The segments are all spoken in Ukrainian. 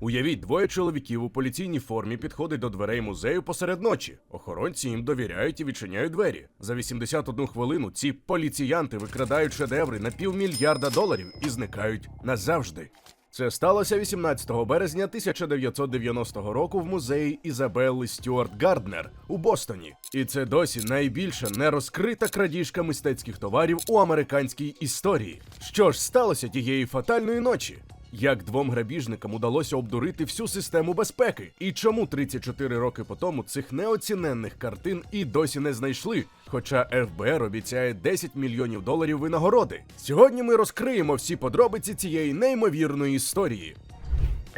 Уявіть, двоє чоловіків у поліційній формі підходять до дверей музею посеред ночі. Охоронці їм довіряють і відчиняють двері. За 81 хвилину ці поліціянти викрадають шедеври на півмільярда доларів і зникають назавжди. Це сталося 18 березня 1990 року в музеї Ізабелли Стюарт Гарднер у Бостоні. І це досі найбільша нерозкрита крадіжка мистецьких товарів у американській історії. Що ж сталося тієї фатальної ночі? Як двом грабіжникам удалося обдурити всю систему безпеки? І чому 34 роки по тому цих неоціненних картин і досі не знайшли? Хоча ФБР обіцяє 10 мільйонів доларів винагороди. Сьогодні ми розкриємо всі подробиці цієї неймовірної історії.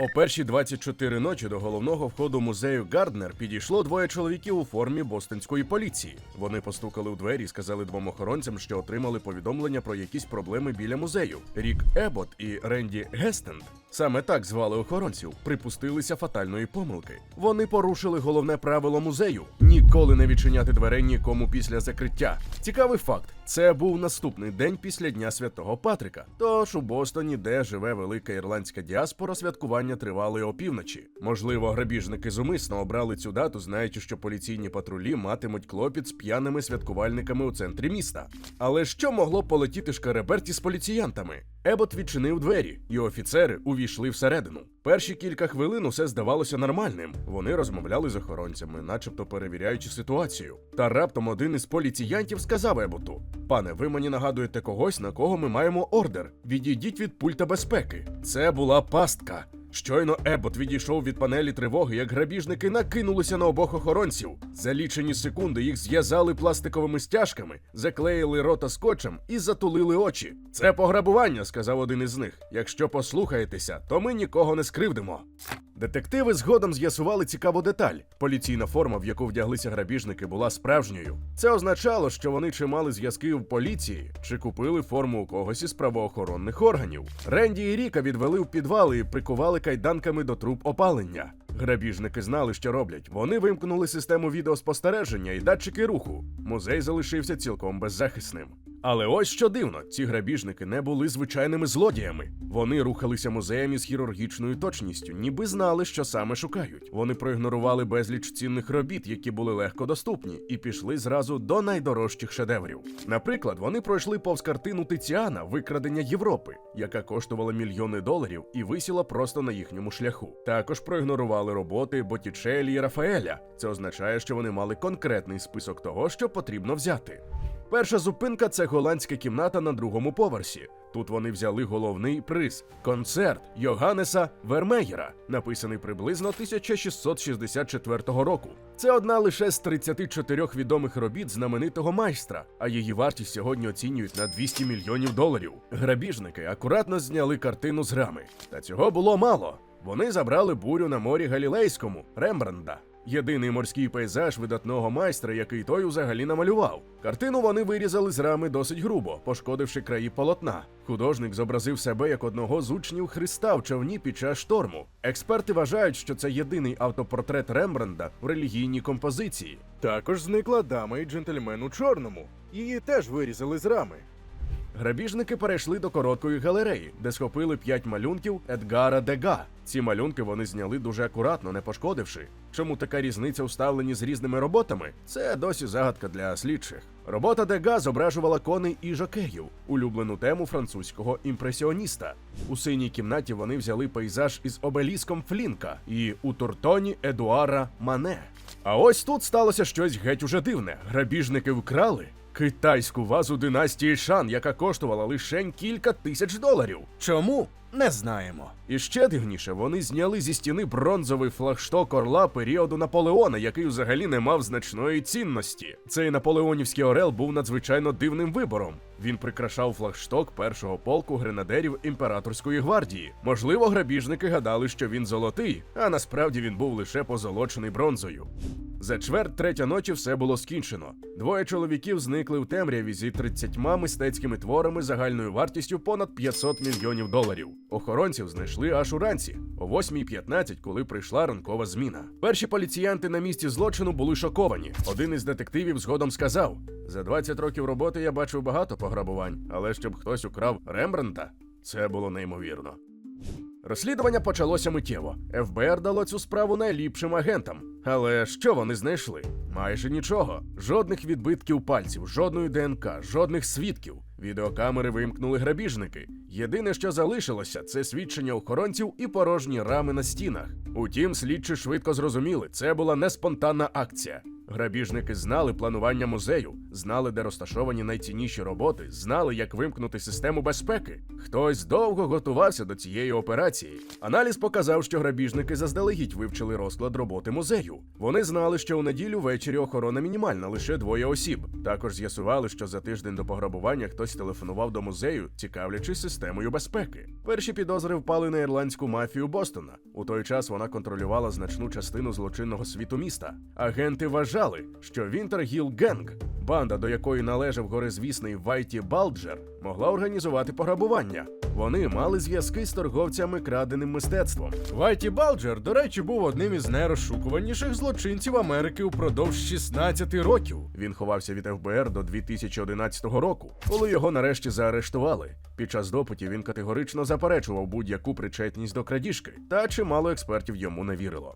О першій 24 ночі до головного входу музею Гарднер підійшло двоє чоловіків у формі бостонської поліції. Вони постукали у двері і сказали двом охоронцям, що отримали повідомлення про якісь проблеми біля музею. Рік Ебот і Ренді Гестенд. Саме так звали охоронців, припустилися фатальної помилки. Вони порушили головне правило музею ніколи не відчиняти дверей нікому після закриття. Цікавий факт: це був наступний день після Дня Святого Патрика. Тож у Бостоні, де живе велика ірландська діаспора, святкування тривали опівночі. Можливо, грабіжники зумисно обрали цю дату, знаючи, що поліційні патрулі матимуть клопіт з п'яними святкувальниками у центрі міста. Але що могло полетіти шкареберті з поліціянтами? Ебот відчинив двері, і офіцери увійшли всередину. Перші кілька хвилин усе здавалося нормальним. Вони розмовляли з охоронцями, начебто перевіряючи ситуацію. Та раптом один із поліціянтів сказав Еботу: Пане, ви мені нагадуєте когось, на кого ми маємо ордер. Відійдіть від пульта безпеки. Це була пастка. Щойно Ебот відійшов від панелі тривоги, як грабіжники накинулися на обох охоронців. За лічені секунди їх зв'язали пластиковими стяжками, заклеїли рота скотчем і затулили очі. Це пограбування, сказав один із них. Якщо послухаєтеся, то ми нікого не скривдимо. Детективи згодом з'ясували цікаву деталь. Поліційна форма, в яку вдяглися грабіжники, була справжньою. Це означало, що вони чи мали зв'язки в поліції, чи купили форму у когось із правоохоронних органів. Ренді і Ріка відвели в підвали і прикували кайданками до труб опалення. Грабіжники знали, що роблять. Вони вимкнули систему відеоспостереження і датчики руху. Музей залишився цілком беззахисним. Але ось що дивно, ці грабіжники не були звичайними злодіями. Вони рухалися музеєм із хірургічною точністю, ніби знали, що саме шукають. Вони проігнорували безліч цінних робіт, які були легко доступні, і пішли зразу до найдорожчих шедеврів. Наприклад, вони пройшли повз картину Тиціана Викрадення Європи, яка коштувала мільйони доларів і висіла просто на їхньому шляху. Також проігнорували роботи Боттічелі і Рафаеля. Це означає, що вони мали конкретний список того, що потрібно взяти. Перша зупинка це голландська кімната на другому поверсі. Тут вони взяли головний приз концерт Йоганнеса Вермеєра, написаний приблизно 1664 року. Це одна лише з 34 відомих робіт знаменитого майстра, а її вартість сьогодні оцінюють на 200 мільйонів доларів. Грабіжники акуратно зняли картину з рами. Та цього було мало. Вони забрали бурю на морі Галілейському Рембранда. Єдиний морський пейзаж видатного майстра, який той взагалі намалював. Картину вони вирізали з рами досить грубо, пошкодивши краї полотна. Художник зобразив себе як одного з учнів Христа в човні під час шторму. Експерти вважають, що це єдиний автопортрет Рембранда в релігійній композиції. Також зникла дама і джентльмен у чорному. Її теж вирізали з рами. Грабіжники перейшли до короткої галереї, де схопили п'ять малюнків Едгара Дега. Ці малюнки вони зняли дуже акуратно, не пошкодивши. Чому така різниця у ставленні з різними роботами? Це досі загадка для слідчих. Робота Дега зображувала коней і жокеїв, улюблену тему французького імпресіоніста. У синій кімнаті вони взяли пейзаж із обеліском Флінка і у Туртоні Едуара Мане. А ось тут сталося щось геть уже дивне. Грабіжники вкрали китайську вазу династії Шан, яка коштувала лише кілька тисяч доларів. Чому? Не знаємо. І ще дивніше, вони зняли зі стіни бронзовий флагшток орла періоду Наполеона, який взагалі не мав значної цінності. Цей наполеонівський орел був надзвичайно дивним вибором. Він прикрашав флагшток першого полку гренадерів імператорської гвардії. Можливо, грабіжники гадали, що він золотий, а насправді він був лише позолочений бронзою. За чверть третя ночі все було скінчено. Двоє чоловіків зникли в темряві зі 30 мистецькими творами загальною вартістю понад 500 мільйонів доларів. Охоронців знайшли аж уранці, о 8.15, коли прийшла ранкова зміна. Перші поліціянти на місці злочину були шоковані. Один із детективів згодом сказав: за 20 років роботи я бачив багато пограбувань, але щоб хтось украв Рембранта, це було неймовірно. Розслідування почалося миттєво. ФБР дало цю справу найліпшим агентам. Але що вони знайшли? Майже нічого. Жодних відбитків пальців, жодної ДНК, жодних свідків. Відеокамери вимкнули грабіжники. Єдине, що залишилося, це свідчення охоронців і порожні рами на стінах. Утім, слідчі швидко зрозуміли, це була не спонтанна акція. Грабіжники знали планування музею, знали, де розташовані найцінніші роботи, знали, як вимкнути систему безпеки. Хтось довго готувався до цієї операції. Аналіз показав, що грабіжники заздалегідь вивчили розклад роботи музею. Вони знали, що у неділю ввечері охорона мінімальна, лише двоє осіб. Також з'ясували, що за тиждень до пограбування хтось телефонував до музею, цікавлячись системою безпеки. Перші підозри впали на ірландську мафію Бостона. У той час вона контролювала значну частину злочинного світу міста. Агенти вважали, що Вінтергіл Генг, банда до якої належав горизвісний Вайті Балджер, могла організувати пограбування. Вони мали зв'язки з торговцями краденим мистецтвом. Вайті Балджер, до речі, був одним із найрозшукуваніших злочинців Америки упродовж 16 років. Він ховався від ФБР до 2011 року, коли його нарешті заарештували. Під час допитів він категорично заперечував будь-яку причетність до крадіжки, та чимало експертів йому не вірило.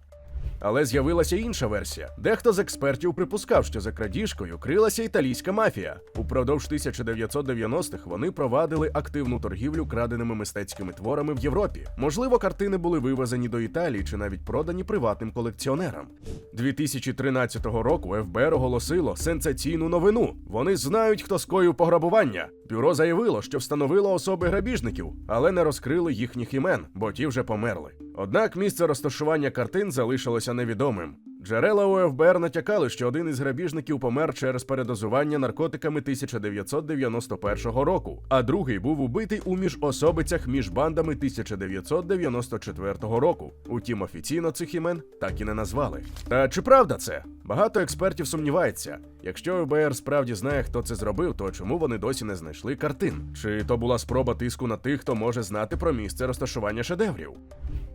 Але з'явилася інша версія. Дехто з експертів припускав, що за крадіжкою крилася італійська мафія. Упродовж 1990-х вони провадили активну торгівлю краденими мистецькими творами в Європі. Можливо, картини були вивезені до Італії чи навіть продані приватним колекціонерам. 2013 року ФБР оголосило сенсаційну новину. Вони знають, хто скоїв пограбування. Бюро заявило, що встановило особи грабіжників, але не розкрили їхніх імен, бо ті вже померли. Однак місце розташування картин залишилося невідомим. Джерела у ФБР натякали, що один із грабіжників помер через передозування наркотиками 1991 року, а другий був убитий у міжособицях між бандами 1994 року. Утім, офіційно цих імен так і не назвали. Та чи правда це? Багато експертів сумнівається. Якщо ФБР справді знає, хто це зробив, то чому вони досі не знайшли картин? Чи то була спроба тиску на тих, хто може знати про місце розташування шедеврів?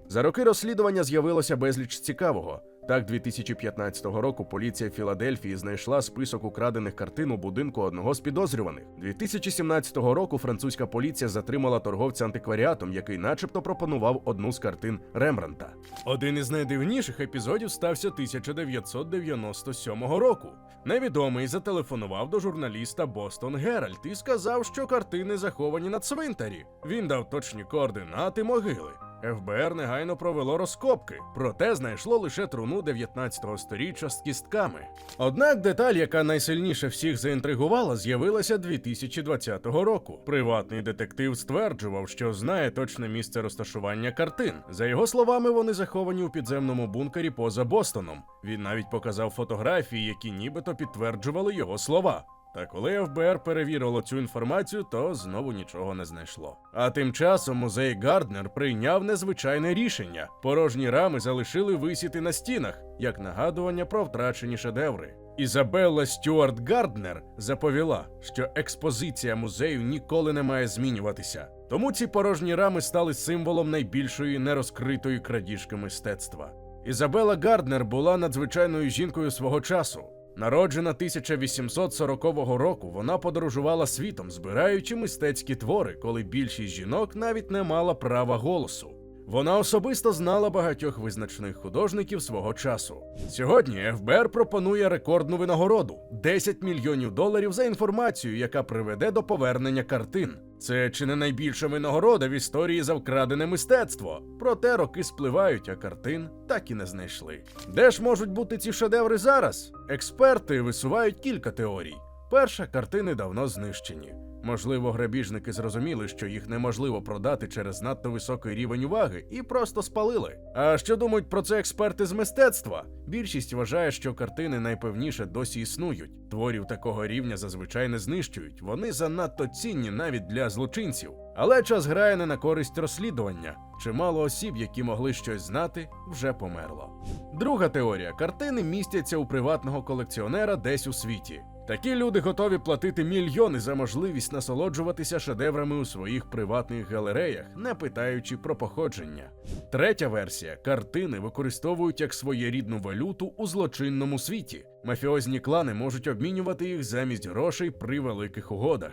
За роки розслідування з'явилося безліч цікавого. Так, 2015 року поліція Філадельфії знайшла список украдених картин у будинку одного з підозрюваних. 2017 року французька поліція затримала торговця антикваріатом, який, начебто, пропонував одну з картин Рембранта. Один із найдивніших епізодів стався 1997 року. Невідомий зателефонував до журналіста Бостон Геральт і сказав, що картини заховані на цвинтарі. Він дав точні координати могили. ФБР негайно провело розкопки, проте знайшло лише труну 19-го сторіччя з кістками. Однак деталь, яка найсильніше всіх заінтригувала, з'явилася 2020 року. Приватний детектив стверджував, що знає точне місце розташування картин. За його словами, вони заховані у підземному бункері поза Бостоном. Він навіть показав фотографії, які нібито підтверджували його слова. Та коли ФБР перевірило цю інформацію, то знову нічого не знайшло. А тим часом музей Гарднер прийняв незвичайне рішення: порожні рами залишили висіти на стінах як нагадування про втрачені шедеври. Ізабелла Стюарт Гарднер заповіла, що експозиція музею ніколи не має змінюватися. Тому ці порожні рами стали символом найбільшої нерозкритої крадіжки мистецтва. Ізабела Гарднер була надзвичайною жінкою свого часу. Народжена 1840 року, вона подорожувала світом, збираючи мистецькі твори, коли більшість жінок навіть не мала права голосу. Вона особисто знала багатьох визначних художників свого часу. Сьогодні ФБР пропонує рекордну винагороду 10 мільйонів доларів за інформацію, яка приведе до повернення картин. Це чи не найбільша винагорода в історії за вкрадене мистецтво. Проте роки спливають, а картин так і не знайшли. Де ж можуть бути ці шедеври зараз? Експерти висувають кілька теорій. Перша картини давно знищені. Можливо, грабіжники зрозуміли, що їх неможливо продати через надто високий рівень уваги, і просто спалили. А що думають про це експерти з мистецтва? Більшість вважає, що картини найпевніше досі існують. Творів такого рівня зазвичай не знищують. Вони занадто цінні навіть для злочинців. Але час грає не на користь розслідування. Чимало осіб, які могли щось знати, вже померло. Друга теорія: картини містяться у приватного колекціонера десь у світі. Такі люди готові платити мільйони за можливість насолоджуватися шедеврами у своїх приватних галереях, не питаючи про походження. Третя версія: картини використовують як своєрідну валюту у злочинному світі. Мафіозні клани можуть обмінювати їх замість грошей при великих угодах.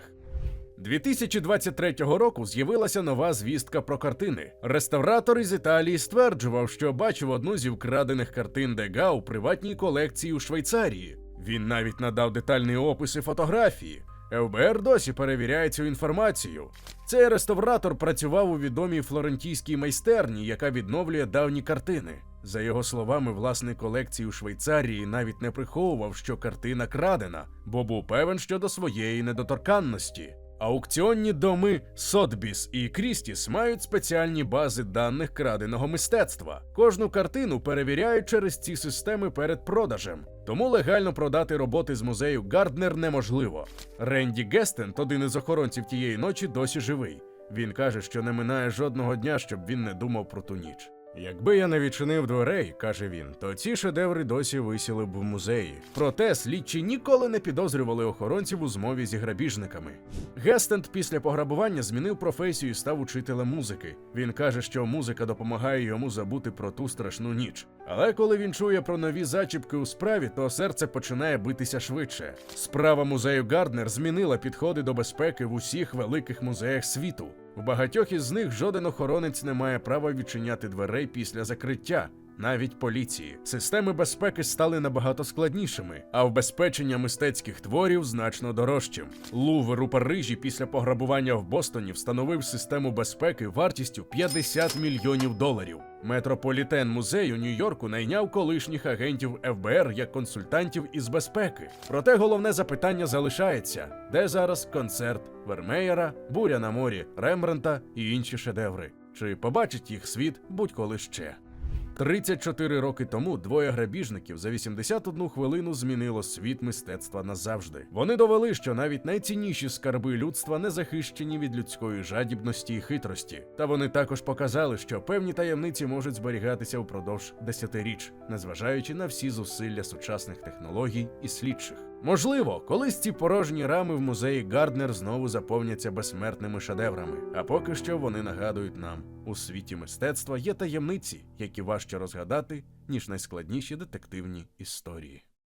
2023 року з'явилася нова звістка про картини. Реставратор із Італії стверджував, що бачив одну зі вкрадених картин Дега у приватній колекції у Швейцарії. Він навіть надав детальний опис і фотографії. ФБР досі перевіряє цю інформацію. Цей реставратор працював у відомій флорентійській майстерні, яка відновлює давні картини. За його словами, власник колекції у Швейцарії навіть не приховував, що картина крадена, бо був певен щодо своєї недоторканності. Аукціонні доми Сотбіс і Крістіс мають спеціальні бази даних краденого мистецтва. Кожну картину перевіряють через ці системи перед продажем. Тому легально продати роботи з музею Гарднер неможливо. Ренді Гестент, один із охоронців тієї ночі, досі живий. Він каже, що не минає жодного дня, щоб він не думав про ту ніч. Якби я не відчинив дверей, каже він, то ці шедеври досі висіли б в музеї. Проте слідчі ніколи не підозрювали охоронців у змові зі грабіжниками. Гестенд після пограбування змінив професію і став учителем музики. Він каже, що музика допомагає йому забути про ту страшну ніч. Але коли він чує про нові зачіпки у справі, то серце починає битися швидше. Справа музею Гарднер змінила підходи до безпеки в усіх великих музеях світу. В багатьох із них жоден охоронець не має права відчиняти дверей після закриття. Навіть поліції системи безпеки стали набагато складнішими, а вбезпечення мистецьких творів значно дорожчим. Лувр у Парижі після пограбування в Бостоні встановив систему безпеки вартістю 50 мільйонів доларів. Метрополітен музей у Нью-Йорку найняв колишніх агентів ФБР як консультантів із безпеки. Проте головне запитання залишається: де зараз концерт Вермеєра, Буря на морі, Рембранта і інші шедеври? Чи побачить їх світ будь-коли ще? 34 роки тому двоє грабіжників за 81 хвилину змінило світ мистецтва назавжди. Вони довели, що навіть найцінніші скарби людства не захищені від людської жадібності і хитрості. Та вони також показали, що певні таємниці можуть зберігатися впродовж десятиріч, незважаючи на всі зусилля сучасних технологій і слідчих. Можливо, колись ці порожні рами в музеї Гарднер знову заповняться безсмертними шедеврами. А поки що вони нагадують нам: у світі мистецтва є таємниці, які важче розгадати, ніж найскладніші детективні історії.